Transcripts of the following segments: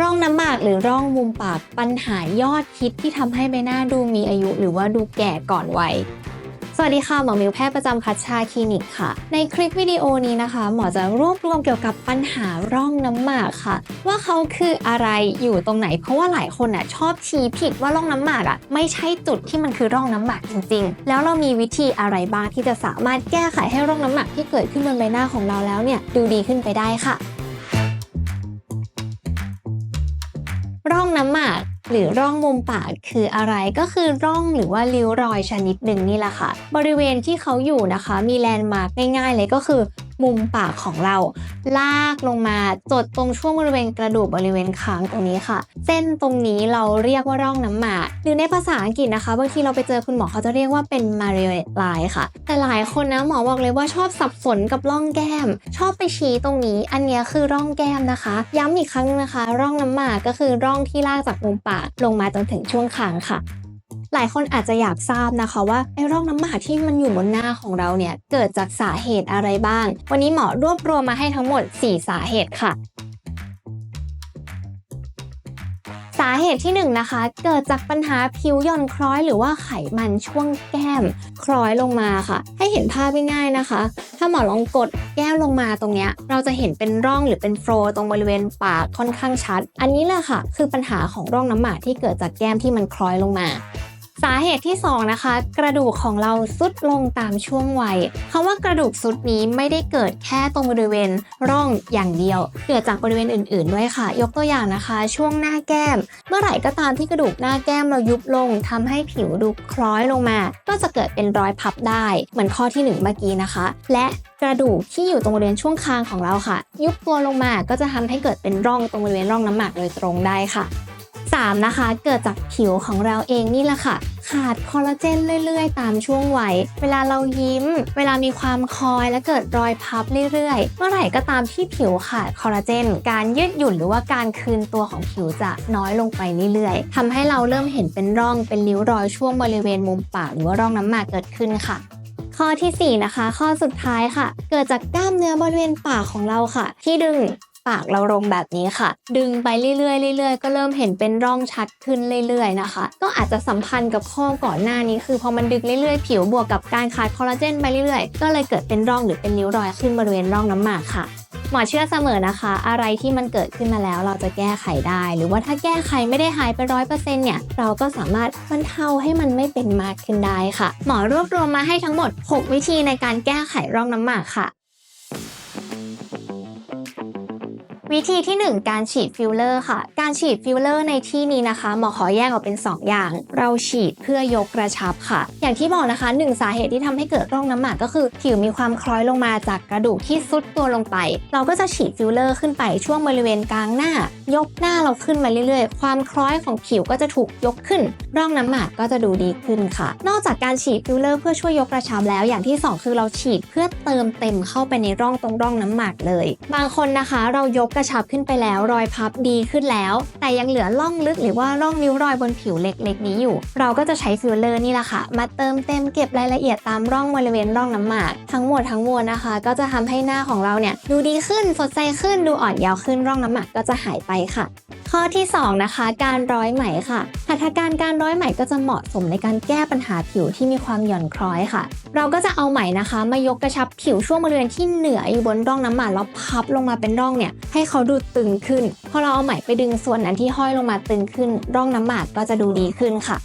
ร่องน้ำหมากหรือร่องมุมปากปัญหายอดฮิตที่ทำให้ใบหน้าดูมีอายุ หรือว่าดูแก่ก่อนวัยสวัสดีค่ะ หมอมิวแพทย์ประจำคัชชาคลินิกค่ะ ในคลิปวิดีโอนี้นะคะ หมอจะรวบรวมเกี่ยวกับปัญหาร่องน้ำหมากค่ะ ว่าเขาคืออะไรอยู่ตรงไหน เพราะว่าหลายคนอะชอบชี้ผิดว่าร่องน้ำหมากอะไม่ใช่จุดที่มันคือร่องน้ำหมากจริงๆ แล้วเรามีวิธีอะไรบ้างที่จะสามารถแก้ไขให้ร่องน้ำหมากที่เกิดขึ้นบนใบหน้าของเราแล้วเนี่ยดูดีขึ้นไปได้ค่ะ ร่องน้ำหมาก หรือร่องมุมปากคืออะไรก็คือร่องหรือว่าริ้วรอยชนิดหนึ่งนี่แหละค่ะ บริเวณที่เขาอยู่นะคะ มีแลนด์มาร์กง่ายๆเลยก็คือ มุมปากของเรา ลากลงมาจดตรงช่วงบริเวณกระดูกบริเวณคางตรงนี้ค่ะ เส้นตรงนี้เราเรียกว่าร่องน้ำหมากหรือในภาษาอังกฤษนะคะบางทีเราไปเจอคุณหมอเขาจะเรียกว่าเป็น m a r i o n e t line ค่ะ แต่หลายคนนะหมอบอกเลยว่าชอบสับสนกับร่องแก้ม ชอบไปชี้ตรงนี้ อันนี้คือร่องแก้มนะคะ ย้ำอีกครั้งนึงนะคะ ร่องน้ำหมากก็คือร่องที่ลากจากมุมปากลงมาจนถึงช่วงคางค่ะ หลายคนอาจจะอยากทราบนะคะว่าไอ้ร่องน้ำหมากที่มันอยู่บนหน้าของเราเนี่ยเกิดจากสาเหตุอะไรบ้าง วันนี้หมอรวบรวมมาให้ทั้งหมด 4 สาเหตุค่ะสาเหตุที่1นงนะคะ เกิดจากปัญหาผิวหย่อนคล้อยหรือว่าไขมันช่วงแก้มคล้อยลงมาค่ะ ให้เห็นภาพง่ายๆนะคะ ถ้าหมอลองกดแก้วลงมาตรงเนี้ยเราจะเห็นเป็นร่องหรือเป็นโฟลตรงบริเวณปากค่อนข้างชัด อันนี้แหละค่ะ คือปัญหาของร่องน้ำหมากที่เกิดจากแก้มที่มันคล้อยลงมา สาเหตุที่2นะคะ กระดูกของเราซุดลงตามช่วงวัยคำว่ากระดูกซุดนี้ไม่ได้เกิดแค่ตรงบริเวณร่องอย่างเดียว เกิดจากบริเวณอื่น ๆ ด้วยค่ะ ยกตัวอย่างนะคะ ช่วงหน้าแก้ม เมื่อไหร่ก็ตามที่กระดูกหน้าแก้มเรายุบลงทำให้ผิวดูคล้อยลงมา ก็จะเกิดเป็นรอยพับได้ เหมือนข้อที่หนึ่งเมื่อกี้นะคะ และกระดูกที่อยู่ตรงบริเวณช่วงคางของเราค่ะ ยุบตัวลงมาก็จะทำให้เกิดเป็นร่องตรงบริเวณร่องน้ำหมากโดยตรงได้ค่ะ 3. นะคะ เกิดจากผิวของเราเองนี่แหละค่ะ ขาดคอลลาเจนเรื่อยๆ ตามช่วงวัย เวลาเรายิ้ม เวลามีความคอยและเกิดรอยพับเรื่อยๆ เมื่อไหร่ก็ตามที่ผิวขาดคอลลาเจน การยืดหยุ่นหรือว่าการคืนตัวของผิวจะน้อยลงไปเรื่อยๆทำให้เราเริ่มเห็นเป็นร่องเป็นริ้วรอยช่วงบริเวณมุมปากหรือว่าร่องน้ำหมากเกิดขึ้นค่ะข้อทีสี่4 นะคะ ข้อสุดท้ายค่ะ เกิดจากกล้ามเนื้อบริเวณปากของเราค่ะ ที่ดึง ปากเราลงแบบนี้ค่ะ ดึงไปเรื่อยๆเรื่อยๆ ก็เริ่มเห็นเป็นร่องชัดขึ้นเรื่อยๆนะคะ ก็อาจจะสัมพันธ์กับข้อก่อนหน้านี้ คือพอมันดึงเรื่อยๆ ผิวบวกกับการขาดคอลลาเจนไปเรื่อยๆ ก็เลยเกิดเป็นร่องหรือเป็นนิ้วรอยขึ้นบริเวณร่องน้ำหมากค่ะหมอเชื่อเสมอนะคะ อะไรที่มันเกิดขึ้นมาแล้วเราจะแก้ไขได้ หรือว่าถ้าแก้ไขไม่ได้หายไปร้อยเปอร์เซ็นต์เนี่ย เราก็สามารถบรรเทาให้มันไม่เป็นมากขึ้นได้ค่ะ หมอรวบรวมมาให้ทั้งหมด 6 วิธีในการแก้ไขร่องน้ำหมากค่ะ วิธีที่ 1 การฉีดฟิลเลอร์ค่ะ การฉีดฟิลเลอร์ในที่นี้นะคะหมอขอแยกออกเป็น 2 อย่าง เราฉีดเพื่อยกกระชับค่ะ อย่างที่บอกนะคะหนึ่งสาเหตุที่ทำให้เกิดร่องน้ำหมากก็คือผิวมีความคล้อยลงมาจากกระดูกที่ซุดตัวลงไป เราก็จะฉีดฟิลเลอร์ขึ้นไปช่วงบริเวณกลางหน้า ยกหน้าเราขึ้นมาเรื่อยๆ ความคล้อยของผิวก็จะถูกยกขึ้น ร่องน้ำหมากก็จะดูดีขึ้นค่ะ นอกจากการฉีดฟิลเลอร์เพื่อช่วยยกกระชับแล้ว อย่างที่สองคือเราฉีดเพื่อเติมเต็มเข้าไปในร่องตรงร่องน้ำหมากเลย บางคนนะคะ เรายกกระชับขึ้นไปแล้วรอยพับดีขึ้นแล้ว แต่ยังเหลือร่องลึกหรือว่าร่องริ้วรอยบนผิวเล็กๆ นี้อยู่ เราก็จะใช้ฟิลเลอร์นี่แหละค่ะ มาเติมเต็มเก็บรายละเอียดตามร่องบริเวณร่องน้ำหมาก ทั้งหมดทั้งมวลนะคะ ก็จะทำให้หน้าของเราเนี่ยดูดีขึ้นสดใสขึ้นดูอ่อนเยาว์ขึ้นร่องน้ำหมากก็จะหายไปค่ะ ข้อที่สองนะคะการร้อยไหมค่ะหัตถการการร้อยไหมก็จะเหมาะสมในการแก้ปัญหาผิวที่มีความหย่อนคล้อยค่ะ เราก็จะเอาไหมนะคะ มายกกระชับผิวช่วงบริเวณที่เหนืออยู่บนร่องน้ำหมากแล้วพับลงมาเป็นร่องเนี่ยให้เขาดูตึงขึ้น พอเราเอาไหมไปดึงส่วนนั้นที่ห้อยลงมาตึงขึ้น ร่องน้ำหมากก็จะดูดีขึ้นค่ะ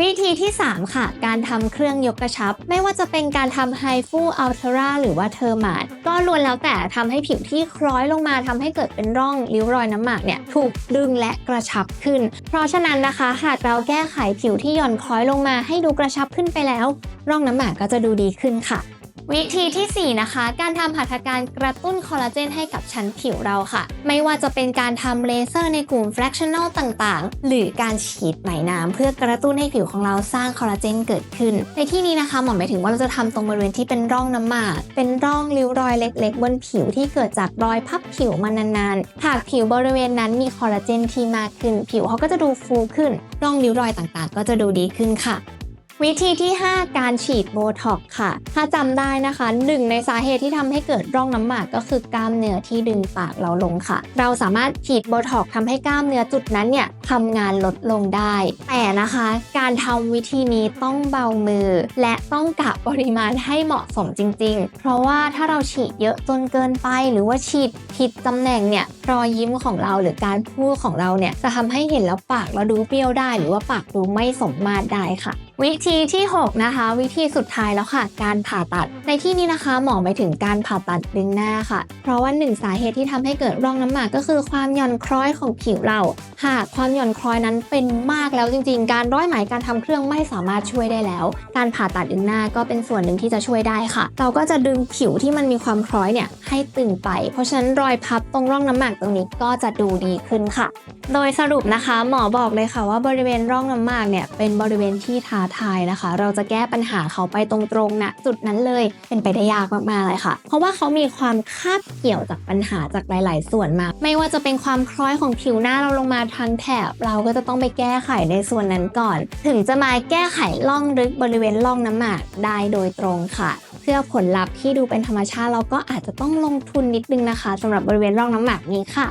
วิธีที่ 3 ค่ะ การทำเครื่องยกกระชับ ไม่ว่าจะเป็นการทำไฮฟูอัลเทราหรือว่าเทอร์มาดก็ล้วนแล้วแต่ทำให้ผิวที่คล้อยลงมาทำให้เกิดเป็นร่องริ้วรอยน้ำหมากเนี่ยถูกดึงและกระชับขึ้น เพราะฉะนั้นนะคะหากเราแก้ไขผิวที่หย่อนคล้อยลงมาให้ดูกระชับขึ้นไปแล้ว ร่องน้ำหมากก็จะดูดีขึ้นค่ะ วิธีที่ 4 นะคะ การทำหัตถการกระตุ้นคอลลาเจนให้กับชั้นผิวเราค่ะ ไม่ว่าจะเป็นการทำเลเซอร์ในกลุ่ม fractional ต่างๆ หรือการฉีดไหมน้ำเพื่อกระตุ้นให้ผิวของเราสร้างคอลลาเจนเกิดขึ้น ในที่นี้นะคะหมอหมายถึงว่าเราจะทำตรงบริเวณที่เป็นร่องน้ำหมาก เป็นร่องริ้วรอยเล็ก ๆ บนผิวที่เกิดจากรอยพับผิวมานานๆ หากผิวบริเวณนั้นมีคอลลาเจนที่มากขึ้น ผิวเขาก็จะดูฟูขึ้น ร่องริ้วรอยต่างๆ ก็จะดูดีขึ้นค่ะ วิธีที่ 5 การฉีดโบท็อกค่ะ ถ้าจำได้นะคะหนึ่งในสาเหตุที่ทำให้เกิดร่องน้ำหมากก็คือกล้ามเนื้อที่ดึงปากเราลงค่ะ เราสามารถฉีดโบท็อกทำให้กล้ามเนื้อจุดนั้นเนี่ยทำงานลดลงได้ แต่นะคะ การทำวิธีนี้ต้องเบามือ และต้องกะปริมาณให้เหมาะสมจริง ๆ เพราะว่าถ้าเราฉีดเยอะจนเกินไป หรือว่าฉีดผิดตำแหน่งเนี่ยรอยยิ้มของเราหรือการพูดของเราเนี่ยจะทำให้เห็นแล้วปากเราดูเปรี้ยวได้ หรือว่าปากดูไม่สมมาตรได้ค่ะ วิธีที่ 6 นะคะ วิธีสุดท้ายแล้วค่ะ การผ่าตัด ในที่นี้นะคะ หมอหมายถึงการผ่าตัดดึงหน้าค่ะ เพราะว่าหนึ่งสาเหตุที่ทำให้เกิดร่องน้ำหมากก็คือความหย่อนคล้อยของผิวเรา หากความหย่อนคล้อยนั้นเป็นมากแล้วจริง ๆ การร้อยไหมการทำเครื่องไม่สามารถช่วยได้แล้ว การผ่าตัดดึงหน้าก็เป็นส่วนหนึ่งที่จะช่วยได้ค่ะ เราก็จะดึงผิวที่มันมีความคล้อยเนี่ยให้ตึงไป เพราะฉะนั้นรอยพับตรงร่องน้ำหมากตรงนี้ก็จะดูดีขึ้นค่ะ โดยสรุปนะคะ หมอบอกเลยค่ะว่าบริเวณร่องน้ำหมากเนี่ยเป็นบริเวณที่ทาทายนะคะ เราจะแก้ปัญหาเขาไปตรงๆนะจุดนั้นเลยเป็นไปได้ยากมากๆเลยค่ะ เพราะว่าเขามีความคาบเกี่ยวจากปัญหาจากหลาย ๆ ส่วนมา ไม่ว่าจะเป็นความคล้อยของผิวหน้าเราลงมาทางแถบ เราก็จะต้องไปแก้ไขในส่วนนั้นก่อน ถึงจะมาแก้ไขล่องลึกบริเวณร่องน้ำหมากได้โดยตรงค่ะ เพื่อผลลัพธ์ที่ดูเป็นธรรมชาติเราก็อาจจะต้องลงทุนนิดนึงนะคะสำหรับบริเวณร่องน้ำหมากนี้ค่ะ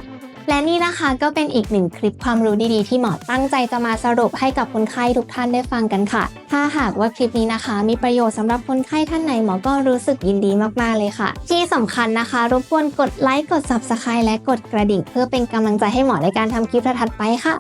และนี่นะคะก็เป็นอีกหนึ่งคลิปความรู้ดีๆ ที่หมอตั้งใจจะมาสรุปให้กับคนไข้ทุกท่านได้ฟังกันค่ะ ถ้าหากว่าคลิปนี้นะคะ มีประโยชน์สำหรับคนไข้ท่านไหนหมอก็รู้สึกยินดีมากๆเลยค่ะ ที่สำคัญนะคะ รบกวนกดไลค์กด subscribe และกดกระดิ่ง เพื่อเป็นกำลังใจให้หมอในการทำคลิปถัดไปค่ะ